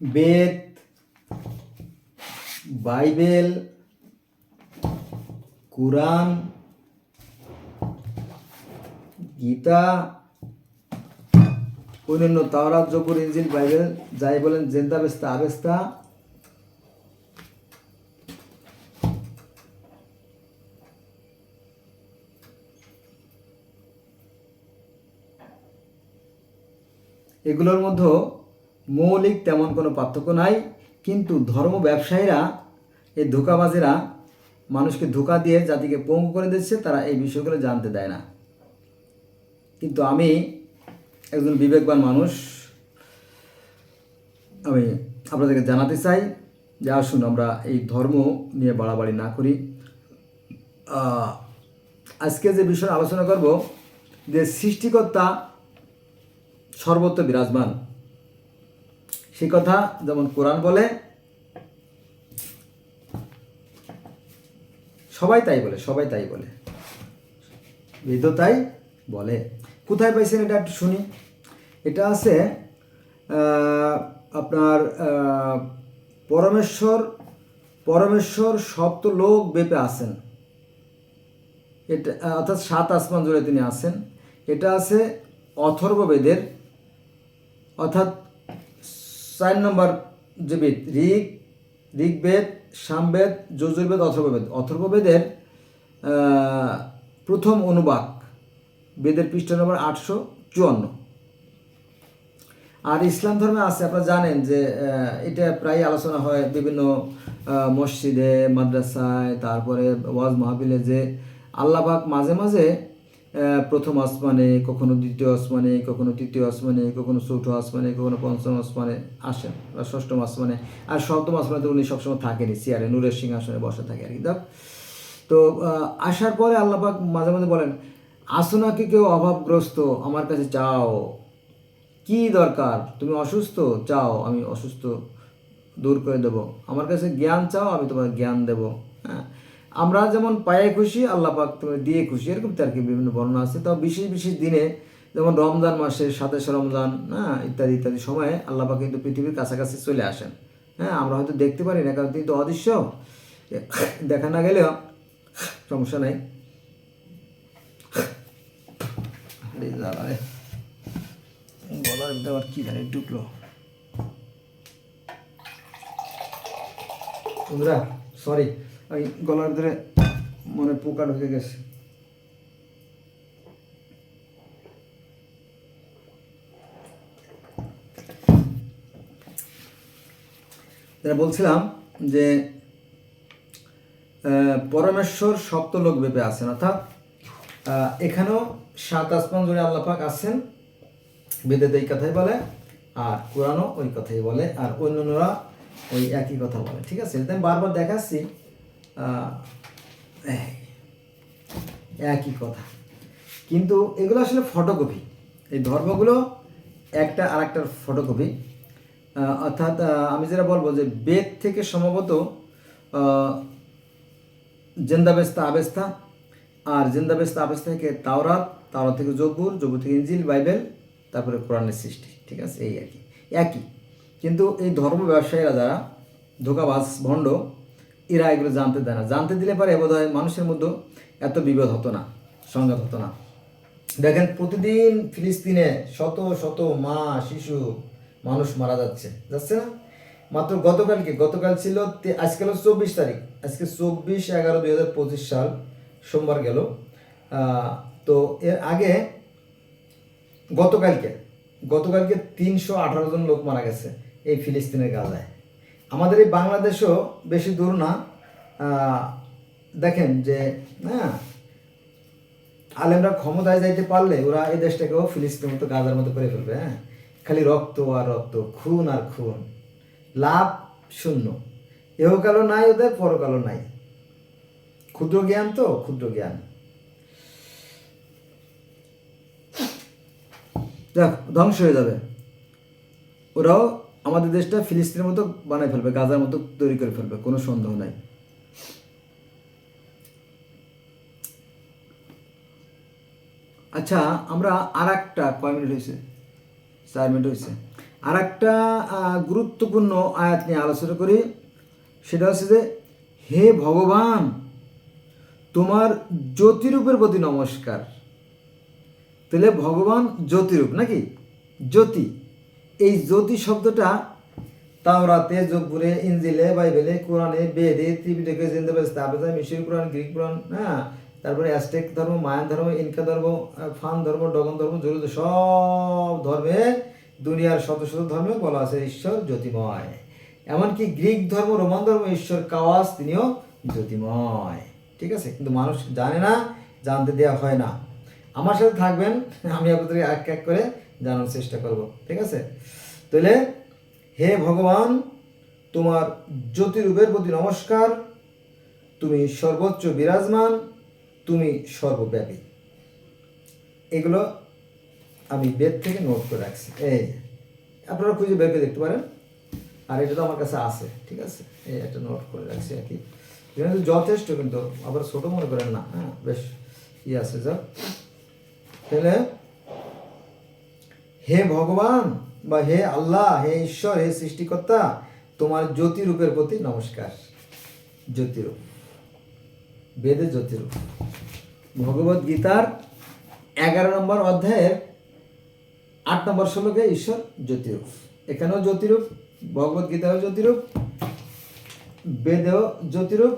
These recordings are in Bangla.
বেদ, বাইবেল, কোরআন, গীতা, অন্যান্য তাওরাত জবুর ইঞ্জিল বাইবেল, যাই বলেন, জেন্দা বেস্তা, আবেস্তা, এগুলোর মধ্যে মৌলিক তেমন কোনো পার্থক্য নাই, কিন্তু ধর্ম ব্যবসায়ীরা, এই ধোকাবাজেরা মানুষকে ধোকা দিয়ে জাতিকে পঙ্গু করে দিচ্ছে, তারা এই বিষয়গুলো জানতে দেয় না। কিন্তু আমি একজন বিবেকবান মানুষ, আমি আপনাদেরকে জানাতে চাই যে আসুন আমরা এই ধর্ম নিয়ে বাড়াবাড়ি না করি। আজকে যে বিষয়ে আলোচনা করব, যে সৃষ্টিকর্তা সর্বত্র বিরাজমান সেই কথা যেমন কোরআন বলে, সবাই তাই বলে, সবাই তাই বলে। বেদ তাই বলে। কোথায় পাইছেন এটা একটু শুনি। এটা আছে আপনার পরমেশ্বর পরমেশ্বর সপ্ত লোক বেপে আছেন। এটা, অর্থাৎ সাত আসমান জুড়ে তিনি আছেন। এটা আছে অথর্ববেদের, অর্থাৎ চার নম্বর যে বেদ, ঋগ, ঋগ্বেদ, সামবেদ যজুর্বেদ অথর্ববেদ। অথর্ববেদের প্রথম অনুবাক বেদের পৃষ্ঠ নম্বর আটশো চুয়ান্ন। আর ইসলাম ধর্মে আছে, আপনারা জানেন যে এটা প্রায় আলোচনা হয় বিভিন্ন মসজিদে, মাদ্রাসায়, তারপরে ওয়াজ মাহবিলে যে আল্লাহবাক মাঝে মাঝে প্রথম আসমানে, কখনো দ্বিতীয় আসমানে, কখনো তৃতীয় আসমানে, কখনো চৌথ আসমানে, কখনো পঞ্চম আসমানে আসেন বা ষষ্ঠম আসমানে। আর সপ্তম আসমানে তো উনি সবসময় থাকেনি চেয়ারে নূরের সিংহাসনে বসে থাকে আর কি দেখ তো আসার পরে আল্লাপাক মাঝে মাঝে বলেন, আসো নাকি কেউ অভাবগ্রস্ত, আমার কাছে চাও। কি দরকার? তুমি অসুস্থ? চাও, আমি অসুস্থ দূর করে দেব। আমার কাছে জ্ঞান চাও, আমি তোমার জ্ঞান দেব। হ্যাঁ? আমরা যেমন পায়ে খুশি, আল্লাহ পাক তুমি দিয়ে খুশি, এরকম তার কি বিভিন্ন বর্ণনা আছে। তাও বিশেষ বিশেষ দিনে যেমন রমজান মাসে সাতাশে রমজান হ্যাঁ ইত্যাদি ইত্যাদি সময়ে আল্লাহ পাক কিন্তু পৃথিবীর কাছাকাছি চলে আসেন। হ্ঁ আমরা হয়তো দেখতে পারি না, কারণ তিনি তো অদৃশ্য। দেখা না গেলেও সমস্যা নাই। আরে বন্ধুরা সরি ওই গলার ধরে মনে পোকা ঢুকে গেছে। বলছিলাম যে পরমেশ্বর সপ্তলোক বেপে আছেন, অর্থাৎ এখানেও সাত আসমান জুড়ে আল্লাপাক আছেন, বেদেতে এই কথাই বলে, আর কোরআনও ওই কথাই বলে, আর অন্যান্যরা ওই একই কথা বলে। ঠিক আছে? এটা আমি বারবার দেখাচ্ছি। একই কথা। কিন্তু এগুলো আসলে ফটোকপি এই ধর্মগুলো একটা আর একটার ফটোকপি অর্থাৎ আমি যেটা বলব যে বেদ থেকে সম্ভবত জেন্দাবেস্তা আবেস্তা আর জেন্দাবেস্তা আবেস্তা থেকে তাওরাত তাওরাত থেকে জবুর জবুর থেকে ইঞ্জিল বাইবেল, তারপরে কোরআনের সৃষ্টি। ঠিক আছে? এই আর কি। একই। কিন্তু এই ধর্ম ব্যবসায়ীরা যারা ধোকাবাজ, ভণ্ড এরা এগুলো জানতে দেয় না। জানতে দিলে পারে বোধ হয় মানুষের মধ্যে এত বিপদ হতো না, সংঘাত হতো না। দেখেন প্রতিদিন ফিলিস্তিনে শত শত মা, শিশু, মানুষ মারা যাচ্ছে। যাচ্ছে না? মাত্র গতকালকে, গতকাল ছিল আজকে হলো চব্বিশ তারিখ। আজকে চব্বিশ এগারো দুই হাজার পঁচিশ সাল সোমবার গেল। তো এর আগে গতকালকে গতকালকে তিনশো আঠারো জন লোক মারা গেছে এই ফিলিস্তিনের গাজায়। আমাদের এই বাংলাদেশও বেশি দূর না। দেখেন যে হ্যাঁ আলেমরা ক্ষমতায় যাইতে পারলে ওরা এই দেশটাকেও ফিলিস্তিনের মতো গাজার মতো করে ফেলবে হ্যাঁ? খালি রক্ত আর রক্ত, খুন আর খুন। লাভ শূন্য। এহকালও নাই ওদের পর পরকালও নাই। ক্ষুদ্র জ্ঞান তো, ক্ষুদ্র জ্ঞান। দেখ ধ্বংস হয়ে যাবে। ওরাও আমাদের দেশটা ফিলিস্তিনের মতো বানায় ফেলবে, গাজার মতো তৈরি করে ফেলবে, কোনো সন্দেহ নাই। আচ্ছা আমরা আর একটা কয় মিনিট হয়েছে? চার মিনিট হয়েছে। আর একটা গুরুত্বপূর্ণ আয়াত নিয়ে আলোচনা করি। সেটা হচ্ছে যে, হে ভগবান, তোমার জ্যোতিরূপের প্রতি নমস্কার। তাহলে ভগবান জ্যোতিরূপ নাকি? জ্যোতি। এই জ্যোতি শব্দটা তাওরাতে জব্বুরে ইঞ্জিলে বাইবেলে, কোরআনে, বেদে, ত্রিপিটকে, জিন্দাবাদ স্থাপিত মিশর কোরআন, গ্রিক পুরাণ হ্যাঁ? তারপরে অ্যাস্টেক ধর্ম, মায়ান ধর্ম, ইনকা ধর্ম ফান ধর্ম, ডগন ধর্ম জড়িত সব ধর্মে দুনিয়ার শত শত ধর্মে বলা আছে ঈশ্বর জ্যোতিময়। এমনকি গ্রিক ধর্ম, রোমান ধর্ম, ঈশ্বর কাওয়াস, তিনিও জ্যোতিময়। ঠিক আছে? কিন্তু মানুষ জানে না, জানতে দেওয়া হয় না। আমার সাথে থাকবেন, আমি আপনাদের এক এক করে জানার চেষ্টা করব, ঠিক আছে? তাহলে হে ভগবান, তোমার জ্যোতিরূপের প্রতি নমস্কার। তুমি সর্বোচ্চ বিরাজমান, তুমি সর্বব্যাপী। এগুলো আমি বেদ থেকে নোট করে রাখছি। এই আপনারা খুঁজে বের দেখতে পারেন। আর এটা তো আমার কাছে আছে, ঠিক আছে? এই একটা নোট করে রাখছি আর কি। যথেষ্ট কিন্তু, আবার ছোট মনে করেন না হ্যাঁ বেশ ই আছে যা তাহলে হে ভগবান বা হে আল্লাহ, হে ঈশ্বর, হে সৃষ্টিকর্তা, তোমার জ্যোতিরূপের প্রতি নমস্কার। জ্যোতিরূপ। বেদে জ্যোতিরূপ। ভগবত গীতার এগারো নম্বর অধ্যায়ের আট নম্বর শ্লোকে ঈশ্বর জ্যোতিরূপ। এখানেও জ্যোতিরূপ, ভগবত গীতাও জ্যোতিরূপ, বেদেও জ্যোতিরূপ,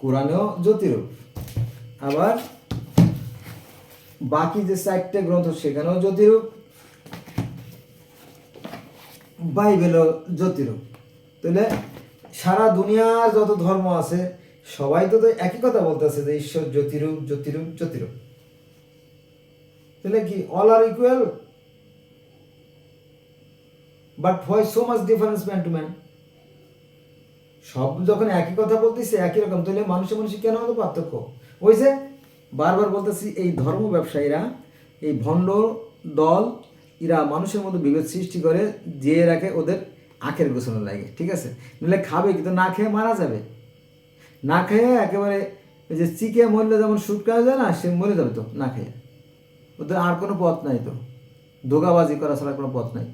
কোরআনেও জ্যোতিরূপ। আবার বাকি যে চারটে গ্রন্থ, সেখানেও জ্যোতিরূপ, বাইবেলও জ্যোতিরূপ। তাহলে সারা দুনিয়ার যত ধর্ম আছে, সবাই তো তো একই কথা বলতেছে যে ঈশ্বর জ্যোতিরূপ জ্যোতিরূপ জ্যোতিরূপ। তাহলে কি all are equal but why so much difference man to man সব যখন একই কথা বলতেছে, একই রকম, তাহলে মানুষে মানুষে কেন হতো পার্থক্য? ওই যে বারবার বলতেছি, এই ধর্ম ব্যবসায়ীরা, এই ভণ্ড দল, এরা মানুষের মধ্যে বিভেদ সৃষ্টি করে যে রাখে, ওদের আখের গোছানো লাগে, ঠিক আছে? নাহলে খাবে কিন্তু না খেয়ে মারা যাবে। না খেয়ে একেবারে যে চিকে মরলে যেমন সুটকা হয়ে যায় না, সে মরে যাবে তো, না খেয়ে। ওদের আর কোনো পথ নাই তো। ধোকাবাজি করা ছাড়া কোনো পথ নাই।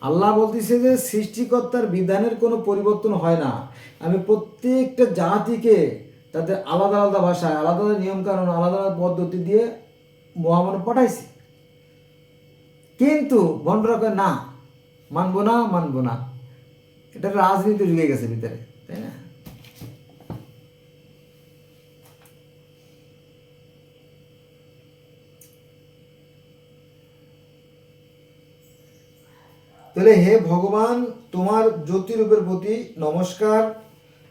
আল্লাহ বলতেছে যে, সৃষ্টিকর্তার বিধানের কোনো পরিবর্তন হয় না। আমি প্রত্যেকটা জাতিকে তাদের আলাদা আলাদা ভাষায়, আলাদা আলাদা নিয়মকানুন, আলাদা আলাদা পদ্ধতি দিয়ে মহামানব পাঠাইছি। কিন্তু বন্ডরা কয়, না, মানবো না মানবো না। এটা রাজনীতি ঢুকে গেছে ভিতরে, তাই না? তাহলে হে ভগবান, তোমার জ্যোতিরূপের প্রতি নমস্কার।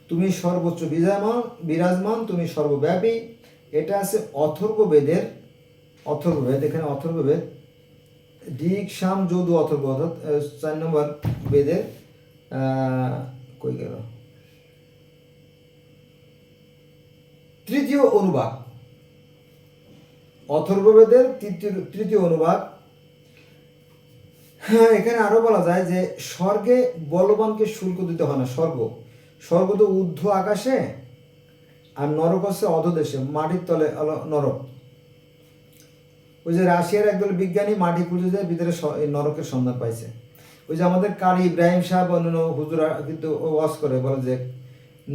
তুমি সর্বোচ্চ বিরাজমান বিরাজমান, তুমি সর্বব্যাপী। এটা আছে অথর্ব বেদের অথর্ব বেদ এখানে অথর্ব বেদ দিক শাম যদু, অথর্ব, অর্থাৎ চার নম্বর বেদের কই গেল? তৃতীয় অনুবাদ। অথর্ববেদের তৃতীয় তৃতীয় অনুবাদ। হ্যাঁ এখানে আরও বলা যায় যে স্বর্গে বলবানকে শুল্ক দিতে হয় না, স্বর্গ। স্বর্গ তো ঊর্ধ্ব আকাশে আর নরক হচ্ছে অধদেশে, মাটির তলে নরক। ওই যে রাশিয়ার একদল বিজ্ঞানী মাটি খুঁজে যায়, ভিতরে নরকের সন্ধান পাইছে। ওই যে আমাদের কারি ইব্রাহিম সাহেব অন্যান্য হুজুরা কিন্তু ওয়াজ করে, বলে যে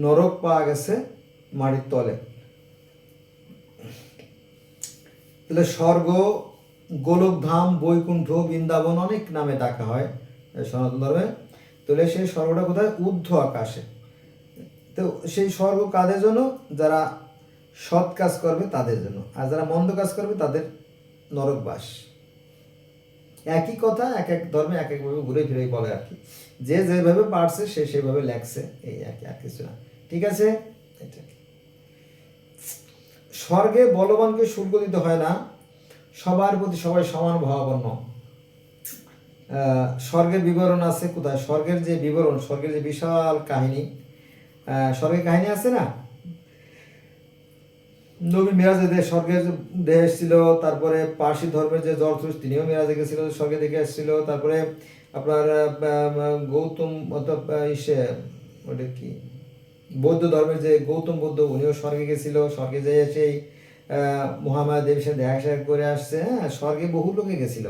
নরক পাওয়া গেছে মাটির তলে। তাহলে স্বর্গ, গোলকধাম, বৈকুণ্ঠ, বৃন্দাবন অনেক নামে ডাকা হয় সনাতন ধর্মে। তাহলে সেই স্বর্গটা কোথায়? ঊর্ধ্ব আকাশে। তো সেই স্বর্গ কাদের জন্য যারা সৎ কাজ করবে তাদের জন্য। আর যারা মন্দ কাজ করবে তাদের নরকবাস একই কথা এক এক ধর্মে এক একভাবে ঘুরে ফিরে বলে আর কি। যে যেভাবে পারছে সে সেভাবে লেখছে। এই একই আর কিছু না। ঠিক আছে? স্বর্গে বলবানকে শুল্ক দিতে হয় না। সবার প্রতি সবাই সমান ভাবাপন্ন। স্বর্গের বিবরণ আছে কোথায়? স্বর্গের যে বিবরণ, স্বর্গের যে বিশাল কাহিনী স্বর্গের কাহিনী আছে না? নবী মিরাজে দেহ স্বর্গের দেহ এসেছিল, তারপরে পার্সি ধর্মের যে জরথুস তিনিও মিরাজে গেছিল স্বর্গে দেখে এসেছিল, তারপরে আপনার গৌতম অর্থাৎ ইসে, ওটা কি? বৌদ্ধ ধর্মের যে গৌতম বুদ্ধ, উনিও স্বর্গে গেছিল, স্বর্গে যেয়ে সেই মহামায়া দেবীর সাথে দেখা করে আসছে হ্যাঁ স্বর্গে বহু লোকে গেছিল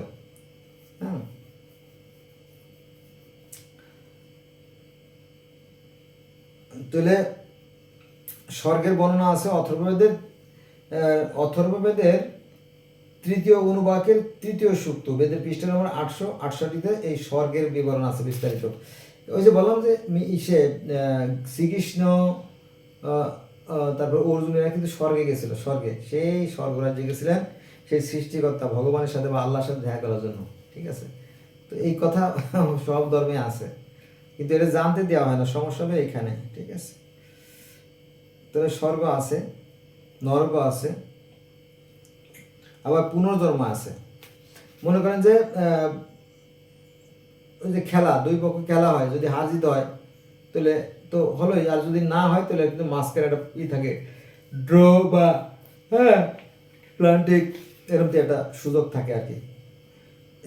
হ্যাঁ তাহলে স্বর্গের বর্ণনা আছে অথর্ববেদের অথর্ববেদের তৃতীয় অনুবাকের তৃতীয় সূক্ত, বেদের পৃষ্ঠা নম্বর আটশো আটষট্টিতে এই স্বর্গের বিবরণ আছে বিস্তারিত। ওই যে বললাম যে ইসে শ্রীকৃষ্ণ তারপর অর্জুনেরা কিন্তু স্বর্গে গেছিল, স্বর্গে। সেই স্বর্গরাজ্যে গেছিলেন, সেই সৃষ্টিকর্তা ভগবানের সাথে বা আল্লাহর সাথে দেখা করার জন্য, ঠিক আছে? তো এই কথা সব ধর্মে আছে। কিন্তু এটা জানতে দেওয়া হয় না, সমস্যা হবে এখানে, ঠিক আছে? তবে স্বর্গ আছে, নরক আছে, আবার পুনর্জন্ম আছে। মনে করেন যে ওই যে খেলা, দুই পক্ষ খেলা হয়, যদি হার জিত হয়, তাহলে তো হলোই, আর যদি না হয়, তাহলে কিন্তু মাঝখানে একটা ই থাকে, ড্র বা হ্যাঁ প্লান্টিক এরকম একটা সুযোগ থাকে আর কি।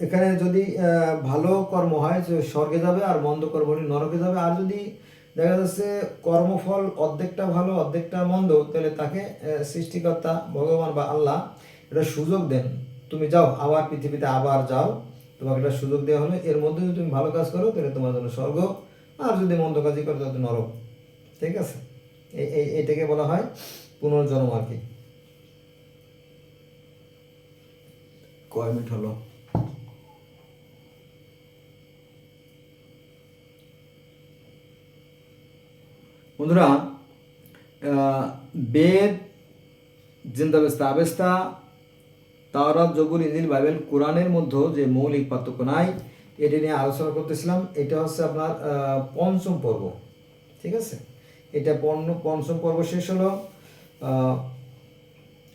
এখানে যদি ভালো কর্ম হয়, যে স্বর্গে যাবে আর মন্দ কর্ম নরকে যাবে, আর যদি দেখা যাচ্ছে কর্মফল অর্ধেকটা ভালো, অর্ধেকটা মন্দ, তাহলে তাকে সৃষ্টিকর্তা, ভগবান বা আল্লাহ এটা সুযোগ দেন। তুমি যাও আবার পৃথিবীতে আবার যাও, তোমাকে একটা সুযোগ দেওয়া হলো, এর মধ্যে যদি তুমি ভালো কাজ করো, তাহলে তোমার জন্য স্বর্গ, আর যদি মন্দ কাজই করো, তাহলে নরক। ঠিক আছে? এই- এটাকে বলা হয় পুনর্জন্ম আর কি। কয় মিনিট হলো? বন্ধুরা বেদ জিন্দাবেস্তা আবেস্তা তাওরাত জবুল ইঞ্জিল বাইবেল, কোরআনের মধ্যে যে মৌলিক পার্থক্য নাই, এটি নিয়ে আলোচনা করতেছিলাম। এটা হচ্ছে আপনার পঞ্চম পর্ব। ঠিক আছে? এটা পণ্য পঞ্চম পর্ব শেষ হলো।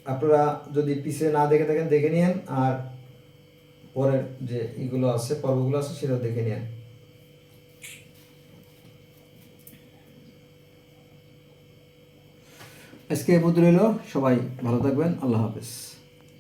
আপনারা যদি পিছিয়ে না দেখে থাকেন, দেখে নিন আর পরের যে এগুলো আছে, পর্বগুলো আছে সেটা দেখে নিন আজকে এ পর্যন্ত রইল। সবাই ভালো থাকবেন। আল্লাহ হাফেজ।